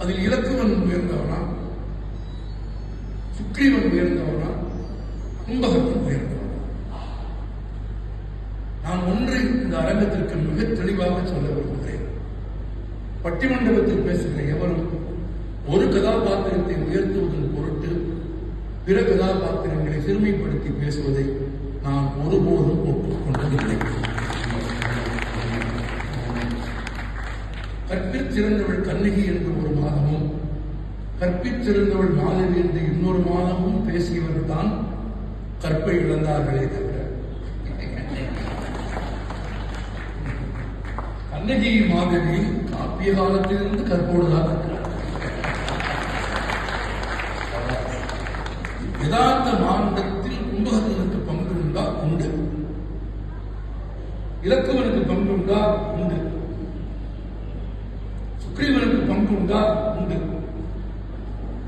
அதில் இலக்குவன் உயர்ந்தவனா? சுக்ரீவன் உயர்ந்தவனா? கும்பகர்ணன் உயர்ந்தவனா? நான் ஒன்றை இந்த அரங்கத்திற்கு மிக தெளிவாக சொல்ல விரும்புகிறேன். பட்டிமண்டபத்தில் பேசுகிற எவரும் ஒரு கதாபாத்திரத்தை உயர்த்துவதன் பொருட்டு பிற கதாபாத்திரங்களை சிறுமைப்படுத்தி பேசுவதை நான் ஒருபோதும் ஒப்புக்கொண்டதில்லை. கற்பித்திருந்தவள் கண்ணகி என்று ஒரு மாதமும் கற்பித்திருந்தவள் மாதவி என்று இன்னொரு மாதமும் பேசியவர் தான் கற்பை இழந்தார்களே தவிர. கண்ணகி மாதவி காப்பிய காலத்திலிருந்து கற்போடுதான் இருக்கிறார் யதார்த்த மானுடத்தில் கும்பகத்திற்கு பங்கு உண்டா? உண்டு. இலக்குவனுக்கு பங்கு உண்டா? உண்டு. சுக்ரீவனுக்கு பங்கு உண்டு.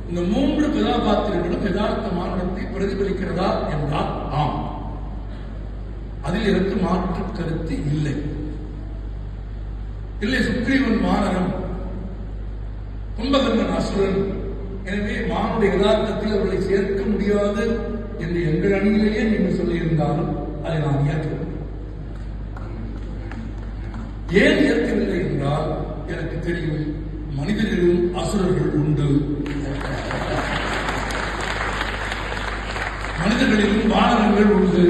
இந்த மூன்று கதாபாத்திரங்களும் யதார்த்த மாநிலத்தை பிரதிபலிக்கிறதா என்றால் ஆம். அதில் எனக்கு மாற்று கருத்து இல்லை. இல்லை சுக்ரீவன் மானரம் கும்பகர்ணன் அசுரன். எனவே மானுடைய யதார்த்தத்தில் அவர்களை சேர்க்க முடியாது என்று எங்கள் அணியிலேயே நீங்கள் சொல்லியிருந்தாலும் அதை நான் ஏற்க ஏன் ஏற்க என்றால் எனக்கு தெரியும் மனிதர்களிலும் அசுரர்கள் உண்டு. மனிதர்களிலும் வானரங்கள் உண்டு.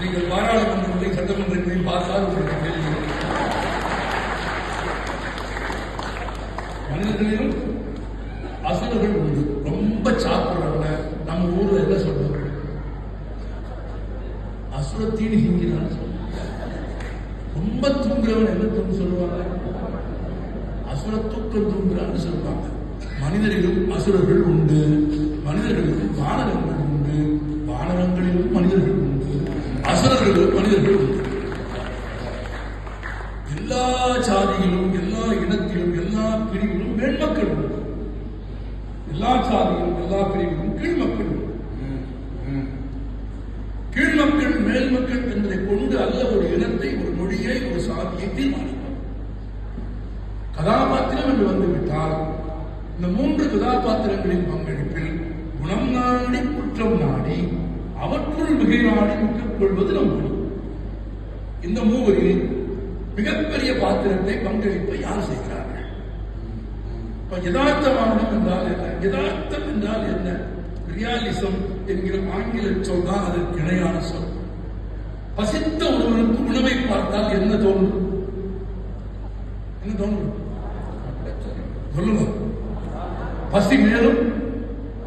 நீங்கள் பாராளுமன்றத்தை சட்டமன்றங்களில் பார்த்தால் உங்களுக்கு தெரியும் மனிதர்களிலும் அசுரர்கள் உண்டு. ரொம்ப சாப்பிடுறவங்க நம்ம ஊர்ல என்ன சொல்றோம்? அசுரத்தின் ஹிந்திதான் ரொம்ப தூங்குறவன் என்ன தூங்கு சொல்லுவாங்க? அசுர தூக்கம் தூங்குறான்னு சொல்லுவாங்க மனிதர்களும் அசுரர்கள் உண்டு. மனிதர்களுக்கும் வானகங்கள் உண்டு. வானகங்களிலும் மனிதர்கள் உண்டு. அசுரர்களும் மனிதர்கள் உண்டு. எல்லா சாதியிலும் எல்லா இனத்திலும் எல்லா பிரிவிலும் மேன்மக்கள் உண்டு. எல்லா சாதியிலும் எல்லா பிரிவிலும் கீழ்மக்கள் உண்டு. கீழ்மக்கள் மேல்மக்கள் என்பதை கொண்டு அல்ல ஒரு இனத்தை ஒரு மொழியை ஒரு சாதியை தீர்மானிக்கும். கதாபாத்திரம் என்று வந்துவிட்டால் இந்த மூன்று கதாபாத்திரங்களின் பங்களிப்பில் குணம் நாடி குற்றம் நாடி அவற்றுள் மிகை நாடி மிக்கக் கொள்வது நம் பணி இந்த மூவரில் மிகப்பெரிய பாத்திரத்தை பங்களிப்பை யார் செய்கிறார்கள்? இப்ப யதார்த்தமானம் என்றால் என்ன? யதார்த்தம் என்றால் என்ன? ரியாலிசம் என்கிற ஆங்கில சொல் தான் அதற்கு இணையான சொல். பசித்த ஒருவனுக்கு உணவை பார்த்தால் என்ன தோன்றும்? என்ன தோன்றும்? சொல்லுங்க பசி மேலும்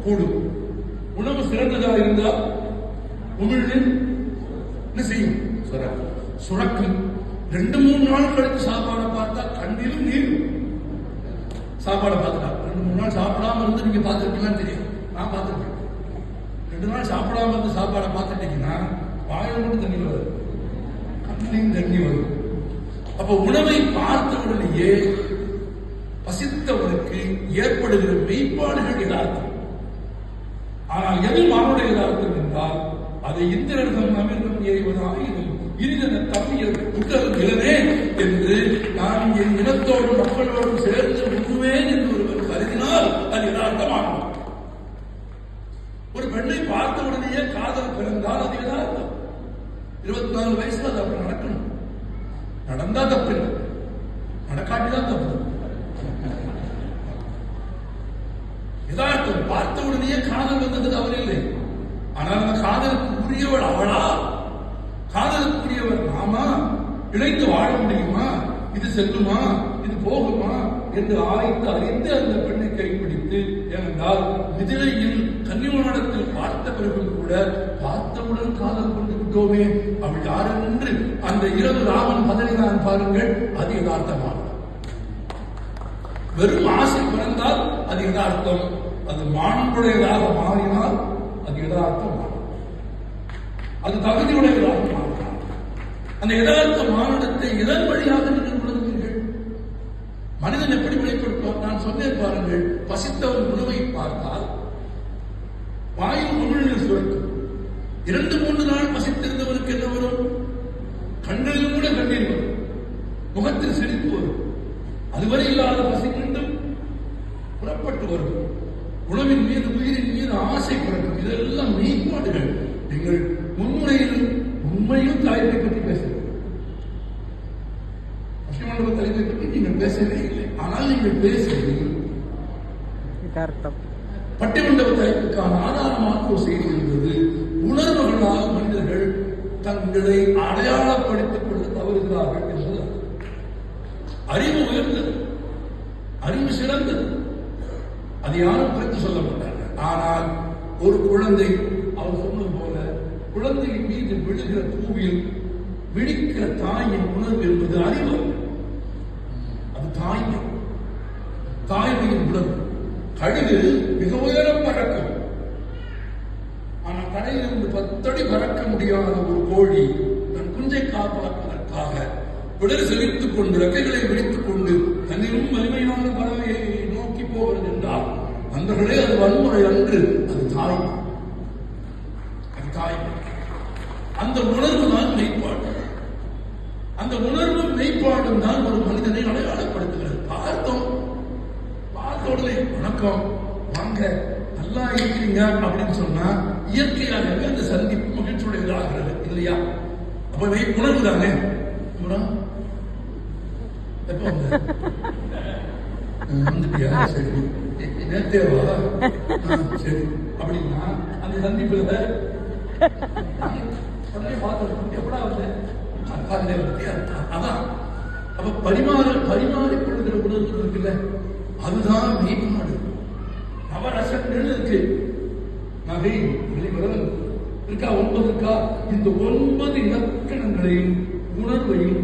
கூடும். உணவு சிறந்ததா இருந்தால் உமிழ்ந்து என்ன செய்யும் சுரக்கும் ரெண்டு மூணு நாள் கழித்து சாப்பாடை பார்த்தா கண்ணிலும் நீர் சாப்பாடை பார்த்தா ரெண்டு மூணு நாள் சாப்பிடாம இருந்து நீங்க பார்த்துருக்கீங்கன்னு தெரியும் நான் பார்த்துருக்கேன். ரெண்டு நாள் சாப்பிடாம இருந்து சாப்பாடை பார்த்துட்டீங்கன்னா வாயில் மட்டும் தண்ணி வரும் கண்ணிலையும் தண்ணி வரும். அப்ப உணவை பார்த்த உடனேயே பசித்தவனுக்கு ஏற்படுகிற மெய்ப்பாடுகள் யதார்த்தம் ஆனால் எது மானுட யதார்த்தம் என்றால் அதை இந்திரர்தம் அமிர்தம் எய்வதாயினும் இனிதன தப்பியது உடல் இளனே என்று நான் என் இனத்தோடு மக்களோடும் சேர்ந்து உண்ணுவேன் என்று ஒருவர் கருதினால் அது யதார்த்தமாகும். ஒரு பெண்ணை பார்த்த உடனேயே காதல் பிறந்தால் அது யதார்த்தம். இருபத்தி நாலு வயசுல அது அப்படி நடக்கணும். நடந்தா தப்பில்லை. நடக்காட்டிதான் தப்பு யதார்த்தம் பார்த்த காதல் வந்தது இல்லை ஆனால் அந்த காதலுக்கு உரியவள் அவளா? காதலுக்கு உரியவர் நாமா இணைந்து வாழ முடியுமா? இது செல்லுமா? இது போகுமா? என்று ஆய்ந்து அறிந்து அந்த பெண்ணை கைப்பிடித்து ஏனென்றால் மிதிலையில் கன்னிமணத்தில் பார்த்த பிறகு கூட பார்த்தவுடன் காதல் கொண்டு விட்டோமே. அவள் யார் என்று அந்த இரவு ராமன் பதறினான் பாருங்கள் அது யதார்த்தமானது வெறும் ஆசை பிறந்தால் அது யதார்த்தம். அது மாண்புடையதாக மாறினால் அது யதார்த்தம் மாறும். அது தகுதியுடையதாக மாறினால் அந்த யதார்த்த மானுடத்தை இதன் வழியாக நீங்கள் உணர்வீர்கள் மனிதன் எப்படி வெளிப்படுத்துவார் நான் சொன்னேன் பாருங்கள் பசித்தவன் உணவை பார்த்தால் வாயில் உமிழ்நீர் சுரக்கும். இரண்டு மூன்று நாள் பசித்திருந்தவனுக்கு என்ன வரும்? கண்ணிலும் கூட கண்ணீர் வரும். முகத்தில் சிரிப்பு வரும். அதுவரை இல்லாத பசி மீண்டும் புறப்பட்டு வரும். உணவின் மீது உயிரின் மீது ஆசை பிறக்கும் இதெல்லாம் மெய்ப்பாடுகள். நீங்கள் முன்முறையில் உண்மையும் தாய்மை பற்றி பேசுகிறீர்கள் பசுமண்டப தலைமை பற்றி நீங்கள் பேசவே இல்லை. ஆனால் நீங்கள் பேசுகிறீர்கள் பட்டிமண்டப தலைப்புக்கான ஆதாரமாக ஒரு செய்தி இருந்தது. உணர்வுகளாக மனிதர்கள் தங்களை அடையாளப்படுத்திக் கொள்ள தவறுகிறார்கள் என்பது அறிவு உயர்ந்தது. அறிவு சிறந்தது. அது யாரும் குறித்து சொல்ல மாட்டாங்க. ஆனால் ஒரு குழந்தை அவர் சொன்னது போல குழந்தையின் மீது விழுகிற பூவில் விழிக்கிற தாயின் உணர்வு என்பது அறிவு. அது தாய்மை. தாய்மையின் உணர்வு. கழுகு மிக உயரம் பறக்கும். ஆனால் கடையிலிருந்து பத்தடி பறக்க முடியாத ஒரு கோழி தன் குஞ்சை காப்பாற்றுவதற்காக விடர் செழித்துக் கொண்டு ரெக்கைகளை விழித்துக் கொண்டு தன்னிலும் வலிமையான பறவையை நண்பர்களே அது வன்முறை அன்று அது தாய். அது தாய். அந்த உணர்வு தான் மெய்ப்பாடு. அந்த உணர்வும் மெய்ப்பாடும் தான் ஒரு மனிதனை அடையாளப்படுத்துகிறது. பார்த்தோம். பார்த்தோடனே வணக்கம். வாங்க. நல்லா இருக்கிறீங்க அப்படின்னு சொன்னா இயற்கையாகவே அந்த சந்திப்பு மகிழ்ச்சியுடையதாகிறது இல்லையா? அப்பவே உணர்வு தானே? அப்புறம் எப்ப வந்த? சரி சரி அப்படின்னா அந்த சந்திப்புல உடனே பார்த்தோம் எப்படா வந்து காலையில வந்துட்டியா அதான் அப்ப பரிமாற பரிமாறி கொள்கிற உணர்வு இருக்குல்ல அதுதான் மெய்ப்பாடு நவரசங்கள் இருக்கு நகை வெளிவரல் இருக்கா ஒன்பது இருக்கா இந்த ஒன்பது இலக்கணங்களையும் உணர்வையும்